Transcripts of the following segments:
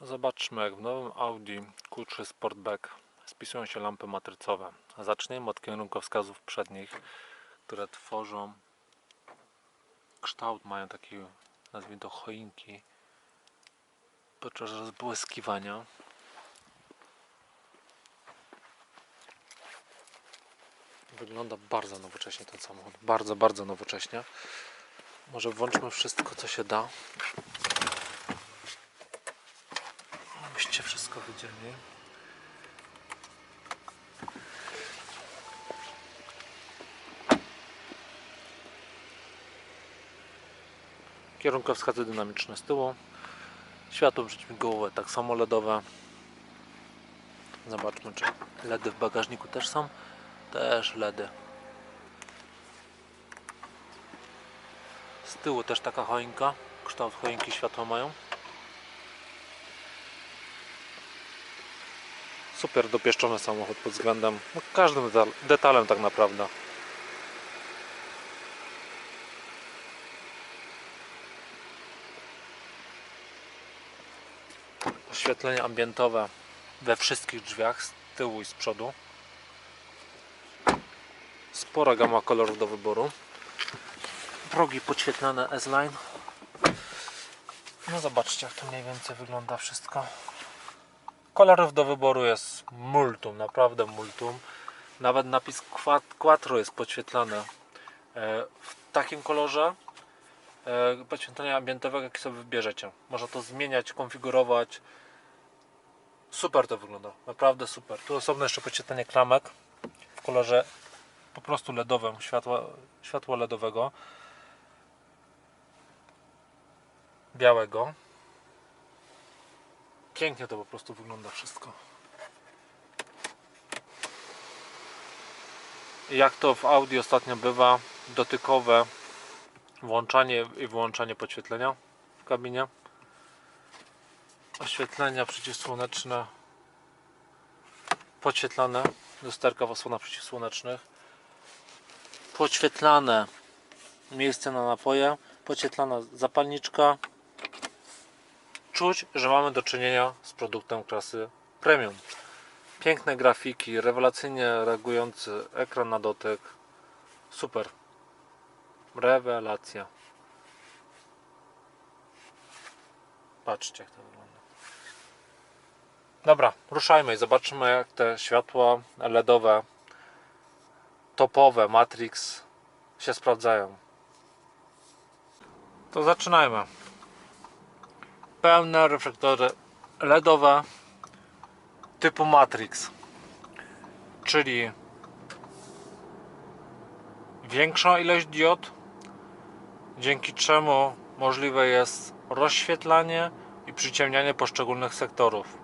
Zobaczmy jak w nowym Audi Q3 Sportback spisują się lampy matrycowe. Zaczniemy od kierunkowskazów przednich, które tworzą kształt, mają taki nazwijmy to choinki podczas rozbłyskiwania. Wygląda bardzo nowocześnie ten samochód, bardzo, bardzo nowocześnie. Może włączmy wszystko co się da. Byście wszystko widzieli. Kierunkowskazy dynamiczne z tyłu. Światło przeciwmigłowe tak samo LEDowe. Zobaczmy czy LEDy w bagażniku też są. Też LEDy. Z tyłu też taka choinka. Kształt choinki światła mają. Super dopieszczony samochód pod względem no, każdym detal- detalem tak naprawdę. Oświetlenie ambientowe we wszystkich drzwiach z tyłu i z przodu. Spora gama kolorów do wyboru. Progi podświetlane S-Line. No zobaczcie jak to mniej więcej wygląda wszystko. Kolorów do wyboru jest multum, naprawdę multum. Nawet napis Quat- Quattro jest podświetlany e, w takim kolorze e, podświetlenia ambientowego, jaki sobie wybierzecie. Można to zmieniać, konfigurować. Super to wygląda, naprawdę super. Tu osobne jeszcze podświetlenie klamek w kolorze po prostu LEDowym, światła, światła LEDowego. Białego. Pięknie to po prostu wygląda wszystko. Jak to w Audi ostatnio bywa, dotykowe włączanie i wyłączanie podświetlenia w kabinie. Oświetlenia przeciwsłoneczne podświetlane, lusterka w osłonach przeciwsłonecznych. Podświetlane miejsce na napoje, podświetlana zapalniczka, czuć, że mamy do czynienia z produktem klasy premium. Piękne grafiki, rewelacyjnie reagujący ekran na dotyk. Super. Rewelacja. Patrzcie jak to wygląda. Dobra, ruszajmy i zobaczymy jak te światła LEDowe topowe Matrix się sprawdzają. To zaczynajmy pełne reflektory LEDowe typu Matrix, czyli większą ilość diod, dzięki czemu możliwe jest rozświetlanie i przyciemnianie poszczególnych sektorów.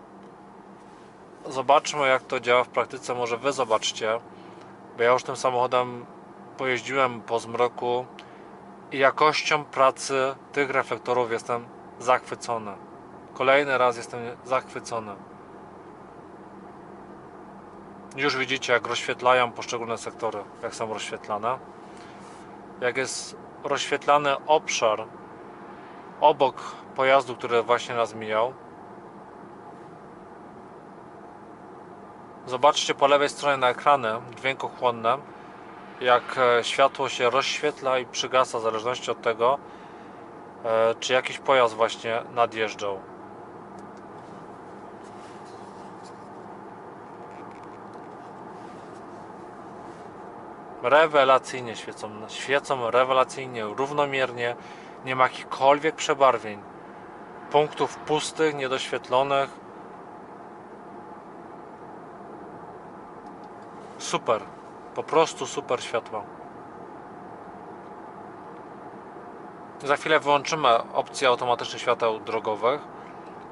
Zobaczmy jak to działa w praktyce, może Wy zobaczcie, bo ja już tym samochodem pojeździłem po zmroku i jakością pracy tych reflektorów jestem zachwycony. Kolejny raz jestem zachwycony. Już widzicie, jak rozświetlają poszczególne sektory, jak są rozświetlane. Jak jest rozświetlany obszar obok pojazdu, który właśnie nas mijał. Zobaczcie po lewej stronie na ekrany dźwiękochłonne, jak e, światło się rozświetla i przygasa w zależności od tego, czy jakiś pojazd właśnie nadjeżdżał. Rewelacyjnie świecą, świecą rewelacyjnie, równomiernie, nie ma jakichkolwiek przebarwień, punktów pustych, niedoświetlonych. Super, po prostu super światło. Za chwilę wyłączymy opcję automatycznych świateł drogowych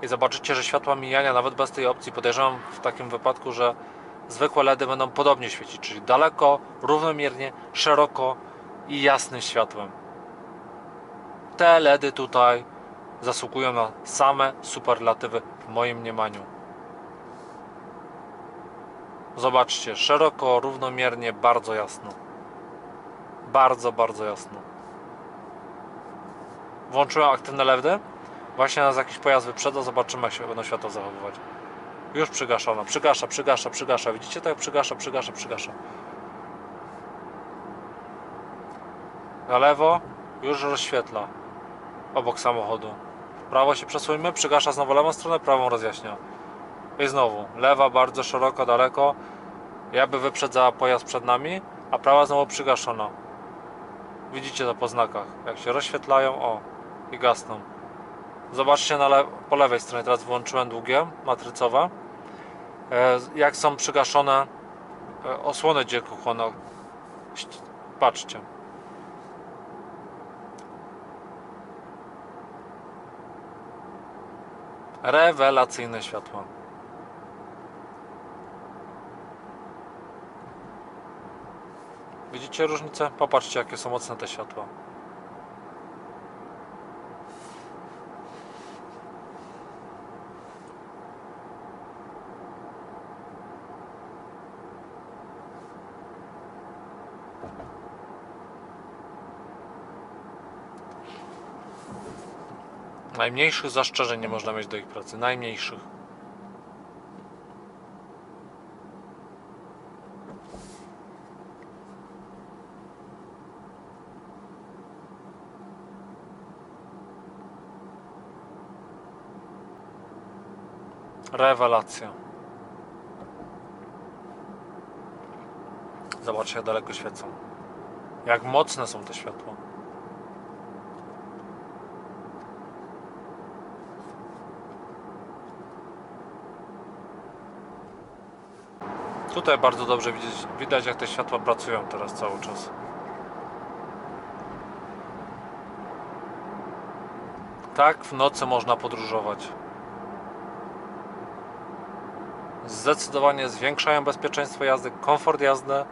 i zobaczycie, że światła mijania nawet bez tej opcji podejrzewam w takim wypadku, że zwykłe LEDy będą podobnie świecić, czyli daleko, równomiernie, szeroko i jasnym światłem. Te LEDy tutaj zasługują na same superlatywy w moim mniemaniu. Zobaczcie, szeroko, równomiernie, bardzo jasno. Bardzo, bardzo jasno. Włączyłem aktywne LEDy, Właśnie nas jakiś pojazd wyprzedza, zobaczymy jak się będą światła zachowywać. Już przygaszono, przygasza, przygasza, przygasza. Widzicie to jak przygasza, przygasza, przygasza. Na lewo już rozświetla. Obok samochodu. Prawo się przesuńmy, przygasza znowu lewą stronę, prawą rozjaśnia. I znowu, lewa bardzo szeroko, daleko. Jakby wyprzedzała pojazd przed nami, a prawa znowu przygaszona. Widzicie to po znakach, jak się rozświetlają, o, i gasną. Zobaczcie le po lewej stronie, teraz włączyłem długie, matrycowe. E, jak są przygaszone e, osłony dziekuchłonna. Patrzcie. Rewelacyjne światła. Widzicie różnicę? Popatrzcie, jakie są mocne te światła. Najmniejszych zastrzeżeń nie można mieć do ich pracy. Najmniejszych. Rewelacja. Zobaczcie, jak daleko świecą. Jak mocne są te światła. Tutaj bardzo dobrze widzieć, widać, jak te światła pracują teraz cały czas. Tak w nocy można podróżować. Zdecydowanie zwiększają bezpieczeństwo jazdy, komfort jazdy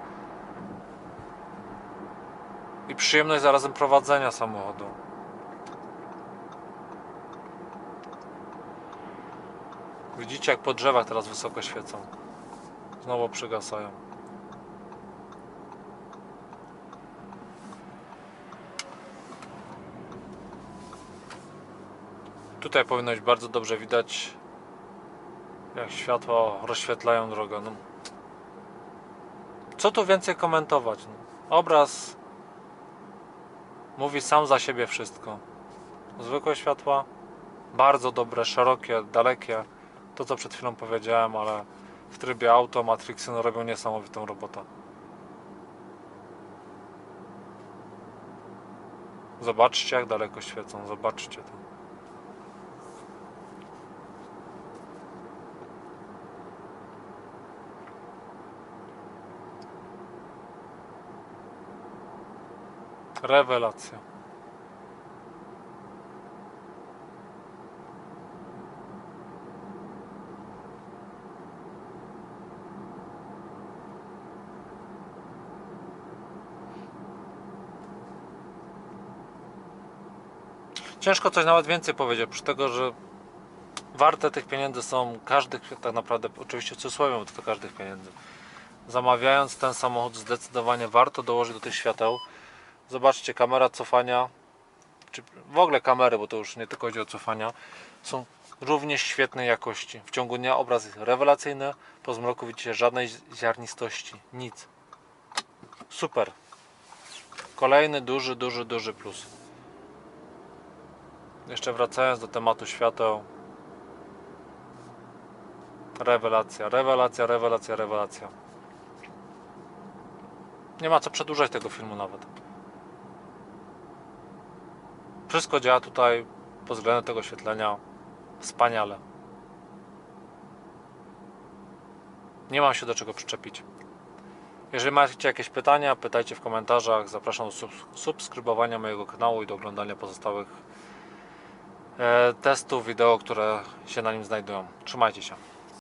i przyjemność zarazem prowadzenia samochodu. Widzicie, jak po drzewach teraz wysoko świecą. Znowu przygasają. Tutaj powinno być bardzo dobrze widać, jak światła rozświetlają drogę. No. Co tu więcej komentować? No. Obraz mówi sam za siebie wszystko. Zwykłe światła, bardzo dobre, szerokie, dalekie. To co przed chwilą powiedziałem, ale w trybie auto Matrixy no, robią niesamowitą robotę. Zobaczcie jak daleko świecą, zobaczcie to. Rewelacja. Ciężko coś nawet więcej powiedzieć, przy tego, że warte tych pieniędzy są każdych, tak naprawdę, oczywiście w cudzysłowie, bo to każdych pieniędzy. Zamawiając ten samochód, zdecydowanie warto dołożyć do tych świateł. Zobaczcie, kamera cofania, czy w ogóle kamery, bo to już nie tylko chodzi o cofania, są również świetnej jakości. W ciągu dnia obraz jest rewelacyjny, po zmroku widzicie żadnej ziarnistości, nic. Super. Kolejny duży, duży, duży plus. Jeszcze wracając do tematu świateł. Rewelacja, rewelacja, rewelacja, rewelacja. Nie ma co przedłużać tego filmu nawet. Wszystko działa tutaj pod względem tego oświetlenia wspaniale. Nie mam się do czego przyczepić. Jeżeli macie jakieś pytania, pytajcie w komentarzach. Zapraszam do subs- subskrybowania mojego kanału i do oglądania pozostałych testów, wideo, które się na nim znajdują. Trzymajcie się.